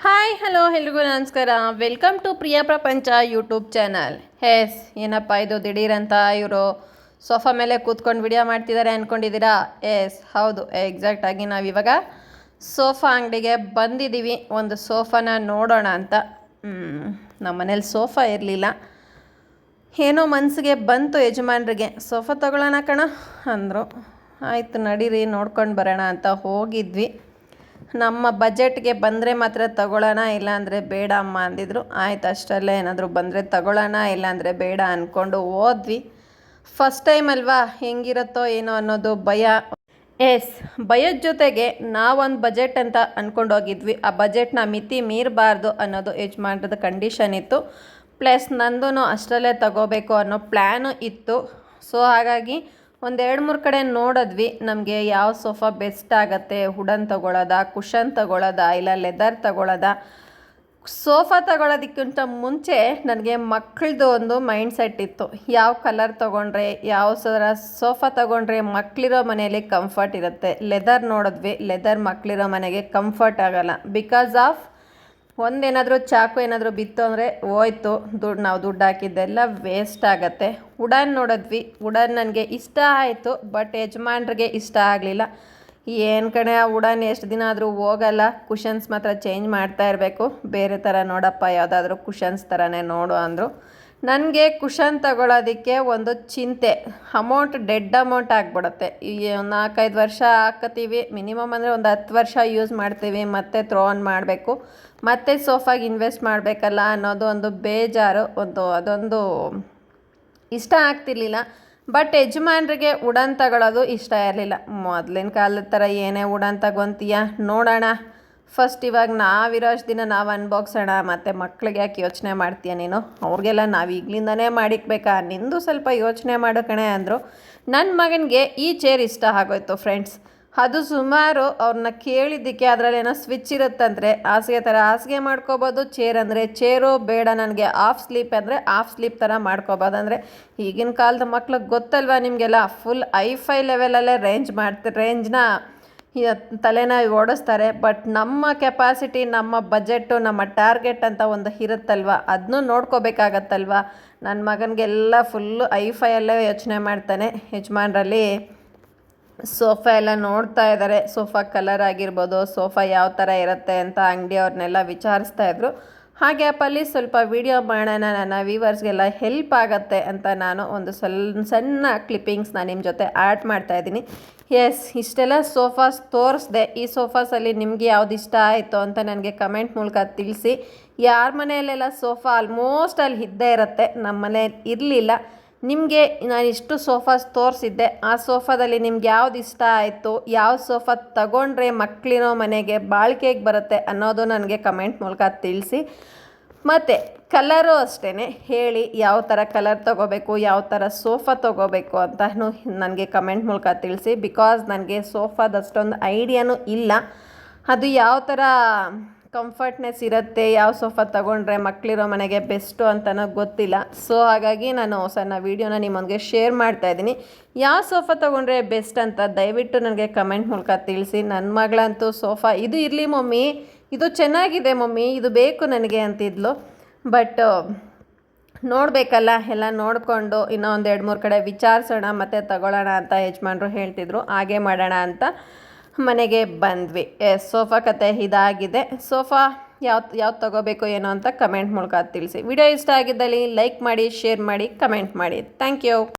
Hi hello ಎಲ್ರಿಗೂ ನಮಸ್ಕಾರ. Welcome to ಪ್ರಿಯ ಪ್ರಪಂಚ ಯೂಟ್ಯೂಬ್ ಚಾನಲ್ ಎಸ್ ಏನಪ್ಪ ಇದು? ದಿಢೀರಂತ ಇವರು ಸೋಫಾ ಮೇಲೆ ಕೂತ್ಕೊಂಡು ವಿಡಿಯೋ ಮಾಡ್ತಿದ್ದಾರೆ ಅಂದ್ಕೊಂಡಿದ್ದೀರಾ ಎಸ್ ಹೌದು ಎಕ್ಸಾಕ್ಟಾಗಿ ನಾವು ಇವಾಗ ಸೋಫಾ ಅಂಗಡಿಗೆ ಬಂದಿದ್ದೀವಿ. ಒಂದು ಸೋಫಾನ ನೋಡೋಣ ಅಂತ. ನಮ್ಮ ಮನೇಲಿ ಸೋಫಾ ಇರಲಿಲ್ಲ. ಏನೋ ಮನಸ್ಸಿಗೆ ಬಂತು ಯಜಮಾನ್ರಿಗೆ. ಸೋಫಾ ತಗೊಳ್ಳೋಣ ಕಣ ಅಂದರು. ಆಯಿತು, ನಡೀರಿ, ನೋಡ್ಕೊಂಡು ಬರೋಣ ಅಂತ ಹೋಗಿದ್ವಿ. ನಮ್ಮ ಬಜೆಟ್ಗೆ ಬಂದರೆ ಮಾತ್ರ ತಗೊಳ್ಳೋಣ, ಇಲ್ಲಾಂದರೆ ಬೇಡ ಅಮ್ಮ ಅಂದಿದ್ರು. ಆಯ್ತು, ಅಷ್ಟರಲ್ಲೇ ಏನಾದರೂ ಬಂದರೆ ತಗೊಳ್ಳೋಣ, ಇಲ್ಲಾಂದರೆ ಬೇಡ ಅಂದ್ಕೊಂಡು ಹೋದ್ವಿ. ಫಸ್ಟ್ ಟೈಮ್ ಅಲ್ವಾ? ಹೆಂಗಿರುತ್ತೋ ಏನೋ ಅನ್ನೋದು ಭಯ. ಎಸ್ ಭಯದ ಜೊತೆಗೆ ನಾವೊಂದು ಬಜೆಟ್ ಅಂತ ಅಂದ್ಕೊಂಡು ಹೋಗಿದ್ವಿ. ಆ ಬಜೆಟ್ನ ಮಿತಿ ಮೀರಬಾರ್ದು ಅನ್ನೋದು ಯಜಮಾನ್ರದ ಕಂಡೀಷನ್ ಇತ್ತು. ಪ್ಲಸ್ ನಂದು ಅಷ್ಟರಲ್ಲೇ ತಗೋಬೇಕು ಅನ್ನೋ ಪ್ಲ್ಯಾನು ಇತ್ತು. ಸೊ ಹಾಗಾಗಿ ಒಂದು ಎರಡು ಮೂರು ಕಡೆ ನೋಡಿದ್ವಿ, ನಮಗೆ ಯಾವ ಸೋಫಾ ಬೆಸ್ಟ್ ಆಗುತ್ತೆ ವುಡನ್ ತಗೊಳ್ಳೋದಾ ಕುಷನ್ ತಗೊಳ್ಳೋದಾ ಇಲ್ಲ ಲೆದರ್ ತಗೊಳ್ಳೋದಾ ಸೋಫಾ ತಗೊಳ್ಳೋದಕ್ಕಿಂತ ಮುಂಚೆ ನನಗೆ ಮಕ್ಕಳದು ಒಂದು ಮೈಂಡ್ ಸೆಟ್ ಇತ್ತು. ಯಾವ ಕಲರ್ ತೊಗೊಂಡ್ರೆ, ಯಾವ ಸರ ಸೋಫಾ ತೊಗೊಂಡ್ರೆ ಮಕ್ಕಳಿರೋ ಮನೆಯಲ್ಲಿ ಕಂಫರ್ಟ್ ಇರುತ್ತೆ. ಲೆದರ್ ನೋಡಿದ್ವಿ, ಲೆದರ್ ಮಕ್ಕಳಿರೋ ಮನೆಗೆ ಕಂಫರ್ಟ್ ಆಗಲ್ಲ. ಬಿಕಾಸ್ ಆಫ್ ಒಂದೇನಾದರೂ ಚಾಕು ಏನಾದರೂ ಬಿತ್ತು ಅಂದರೆ ಹೋಯ್ತು. ದುಡ್ಡು ನಾವು ದುಡ್ಡು ಹಾಕಿದ್ದೆಲ್ಲ ವೇಸ್ಟ್ ಆಗುತ್ತೆ. ಉಡನ್ ನೋಡಿದ್ವಿ. ಉಡನ್ ನನಗೆ ಇಷ್ಟ ಆಯಿತು ಬಟ್ ಯಜಮಾನ್ರಿಗೆ ಇಷ್ಟ ಆಗಲಿಲ್ಲ. ಏನು ಕಣೆ, ಆ ಉಡಾನ್ ಎಷ್ಟು ದಿನ ಆದರೂ ಹೋಗಲ್ಲ. ಕುಷನ್ಸ್ ಮಾತ್ರ ಚೇಂಜ್ ಮಾಡ್ತಾ ಇರಬೇಕು. ಬೇರೆ ಥರ ನೋಡಪ್ಪ, ಯಾವುದಾದ್ರೂ ಕುಷನ್ಸ್ ಥರನೇ ನೋಡು ಅಂದರು. ನನಗೆ ಕುಷನ್ ತಗೊಳ್ಳೋದಕ್ಕೆ ಒಂದು ಚಿಂತೆ. ಅಮೌಂಟ್ ಡೆಡ್ ಅಮೌಂಟ್ ಆಗಿಬಿಡುತ್ತೆ. ಈ ನಾಲ್ಕೈದು ವರ್ಷ ಹಾಕತ್ತೀವಿ. ಮಿನಿಮಮ್ ಅಂದರೆ ಒಂದು ಹತ್ತು ವರ್ಷ ಯೂಸ್ ಮಾಡ್ತೀವಿ. ಮತ್ತೆ ಥ್ರೋ ಆನ್ ಮಾಡಬೇಕು. ಮತ್ತೆ ಸೋಫಾಗೆ ಇನ್ವೆಸ್ಟ್ ಮಾಡಬೇಕಲ್ಲ ಅನ್ನೋದು ಒಂದು ಬೇಜಾರು. ಒಂದು ಅದೊಂದು ಇಷ್ಟ ಆಗ್ತಿರ್ಲಿಲ್ಲ. ಬಟ್ ಯಜಮಾನ್ರಿಗೆ ಉಡನ್ ತಗೊಳ್ಳೋದು ಇಷ್ಟ ಇರಲಿಲ್ಲ. ಮೊದಲಿನ ಕಾಲದ ಥರ ಏನೇ ಉಡನ್ ತಗೊತೀಯ? ನೋಡೋಣ. ಫಸ್ಟ್ ಇವಾಗ ನಾವಿರೋ ಅಷ್ಟು ದಿನ ನಾವು ಅನ್ಭೋಗ್ಸೋಣ ಮತ್ತು ಮಕ್ಳಿಗೆ ಯಾಕೆ ಯೋಚನೆ ಮಾಡ್ತೀಯ ನೀನು? ಅವ್ರಿಗೆಲ್ಲ ನಾವು ಈಗಲಿಂದನೇ ಮಾಡಿಕ್ಬೇಕಾ? ನಿಂದು ಸ್ವಲ್ಪ ಯೋಚನೆ ಮಾಡೋ ಕಣೆ ಅಂದರು. ನನ್ನ ಮಗನಿಗೆ ಈ ಚೇರ್ ಇಷ್ಟ ಆಗೋಯ್ತು ಫ್ರೆಂಡ್ಸ್ ಅದು ಸುಮಾರು ಅವ್ರನ್ನ ಕೇಳಿದ್ದಕ್ಕೆ ಅದರಲ್ಲಿ ಏನೋ ಸ್ವಿಚ್ ಇರುತ್ತಂದರೆ, ಹಾಸಿಗೆ ಥರ ಹಾಸಿಗೆ ಮಾಡ್ಕೋಬೋದು. ಚೇರ್ ಅಂದರೆ ಚೇರು ಬೇಡ ನನಗೆ. ಆಫ್ ಸ್ಲೀಪ್ ಅಂದರೆ ಆಫ್ ಸ್ಲೀಪ್ ಥರ ಮಾಡ್ಕೋಬೋದು. ಅಂದರೆ ಈಗಿನ ಕಾಲದ ಮಕ್ಳಿಗೆ ಗೊತ್ತಲ್ವಾ ನಿಮಗೆಲ್ಲ? ಫುಲ್ ಐ ಫೈ ಲೆವೆಲಲ್ಲೇ ರೇಂಜ್ ಮಾಡ್ತಾರೆ ರೇಂಜ್ನ ತಲೆನ ಓಡಿಸ್ತಾರೆ. ಬಟ್ ನಮ್ಮ ಕೆಪಾಸಿಟಿ ನಮ್ಮ ಬಜೆಟ್ಟು ನಮ್ಮ ಟಾರ್ಗೆಟ್ ಅಂತ ಒಂದು ಇರುತ್ತಲ್ವ? ಅದನ್ನೂ ನೋಡ್ಕೋಬೇಕಾಗತ್ತಲ್ವ? ನನ್ನ ಮಗನಿಗೆಲ್ಲ ಫುಲ್ಲು ಐ ಫೈಯಲ್ಲೇ ಯೋಚನೆ ಮಾಡ್ತಾನೆ. ಯಜಮಾನ್ರಲ್ಲಿ ಸೋಫಾ ಎಲ್ಲ ನೋಡ್ತಾ ಇದ್ದಾರೆ ಸೋಫಾ ಕಲರ್ ಆಗಿರ್ಬೋದು ಸೋಫಾ ಯಾವ ಥರ ಇರುತ್ತೆ ಅಂತ ಅಂಗಡಿಯವ್ರನ್ನೆಲ್ಲ ವಿಚಾರಿಸ್ತಾ ಇದ್ರು. ಹಾಗೆ ಆ್ಯಪಲ್ಲಿ ಸ್ವಲ್ಪ ವಿಡಿಯೋ ಮಾಡೋಣ, ನನ್ನ ವ್ಯೂವರ್ಸ್ಗೆಲ್ಲ ಹೆಲ್ಪ್ ಆಗುತ್ತೆ ಅಂತ ನಾನು ಒಂದು ಸ್ವಲ್ಪ ಸಣ್ಣ ಕ್ಲಿಪ್ಪಿಂಗ್ಸ್ನ ನಿಮ್ಮ ಜೊತೆ ಆ್ಯಡ್ ಮಾಡ್ತಾ ಇದ್ದೀನಿ. ಎಸ್ ಇಷ್ಟೆಲ್ಲ ಸೋಫಾಸ್ ತೋರಿಸ್ದೆ. ಈ ಸೋಫಾಸಲ್ಲಿ ನಿಮಗೆ ಯಾವ್ದು ಇಷ್ಟ ಆಯಿತು ಅಂತ ನನಗೆ ಕಮೆಂಟ್ ಮೂಲಕ ತಿಳಿಸಿ. ಯಾರ ಮನೆಯಲ್ಲೆಲ್ಲ ಸೋಫಾ ಆಲ್ಮೋಸ್ಟ್ ಅಲ್ಲಿ ಇದ್ದೇ ಇರುತ್ತೆ ನಮ್ಮ ಮನೇಲಿ ಇರಲಿಲ್ಲ. ನಿಮಗೆ ನಾನು ಇಷ್ಟು ಸೋಫಾಸ್ ತೋರಿಸಿದ್ದೆ, ಆ ಸೋಫಾದಲ್ಲಿ ನಿಮ್ಗೆ ಯಾವ್ದು ಇಷ್ಟ ಆಯಿತು, ಯಾವ ಸೋಫಾ ತಗೊಂಡ್ರೆ ಮಕ್ಕಳಿರೋ ಮನೆಗೆ ಬಾಳಿಕೆಗೆ ಬರುತ್ತೆ ಅನ್ನೋದು ನನಗೆ ಕಮೆಂಟ್ ಮೂಲಕ ತಿಳಿಸಿ. ಮತ್ತು ಕಲರು ಅಷ್ಟೇ ಹೇಳಿ ಯಾವ ಥರ ಕಲರ್ ತೊಗೋಬೇಕು, ಯಾವ ಥರ ಸೋಫಾ ತೊಗೋಬೇಕು ಅಂತ ನನಗೆ ಕಮೆಂಟ್ ಮೂಲಕ ತಿಳಿಸಿ. ಬಿಕಾಸ್ ನನಗೆ ಸೋಫಾದಷ್ಟೊಂದು ಐಡಿಯಾನೂ ಇಲ್ಲ. ಅದು ಯಾವ ಥರ ಕಂಫರ್ಟ್ನೆಸ್ ಇರುತ್ತೆ, ಯಾವ ಸೋಫಾ ತಗೊಂಡ್ರೆ ಮಕ್ಕಳಿರೋ ಮನೆಗೆ ಬೆಸ್ಟು ಅಂತನೋ ಗೊತ್ತಿಲ್ಲ. ಸೊ ಹಾಗಾಗಿ ನಾನು ಸಣ್ಣ ವೀಡಿಯೋನ ನಿಮ್ಮೊಂದಿಗೆ ಶೇರ್ ಮಾಡ್ತಾ ಇದ್ದೀನಿ. ಯಾವ ಸೋಫಾ ತೊಗೊಂಡ್ರೆ ಬೆಸ್ಟ್ ಅಂತ ದಯವಿಟ್ಟು ನನಗೆ ಕಮೆಂಟ್ ಮೂಲಕ ತಿಳಿಸಿ. ನನ್ನ ಮಗಳಂತೂ ಸೋಫಾ ಇದು ಇರಲಿ ಮಮ್ಮಿ, ಇದು ಚೆನ್ನಾಗಿದೆ ಮಮ್ಮಿ, ಇದು ಬೇಕು ನನಗೆ ಅಂತಿದ್ಲು. ಬಟ್ ನೋಡಬೇಕಲ್ಲ, ಎಲ್ಲ ನೋಡಿಕೊಂಡು ಇನ್ನೂ ಒಂದು ಎರಡು ಮೂರು ಕಡೆ ವಿಚಾರಿಸೋಣ, ಮತ್ತು ತಗೊಳ್ಳೋಣ ಅಂತ ಯಜಮಾನ್ರು ಹೇಳ್ತಿದ್ರು. ಹಾಗೆ ಮಾಡೋಣ ಅಂತ. ಮನೆಗೆ ಬಂದ್ವಿ. ಸೋಫಾ ಕತೆ ಇದಾಗಿದೆ. ಸೋಫಾ ಯಾವ್ದು ಯಾವ್ದು ತಗೋಬೇಕು ಏನೋ ಅಂತ ಕಮೆಂಟ್ ಮೂಲಕ ತಿಳಿಸಿ. ವಿಡಿಯೋ ಇಷ್ಟ ಆಗಿದ್ದಲ್ಲಿ ಲೈಕ್ ಮಾಡಿ, ಶೇರ್ ಮಾಡಿ, ಕಮೆಂಟ್ ಮಾಡಿ. Thank you.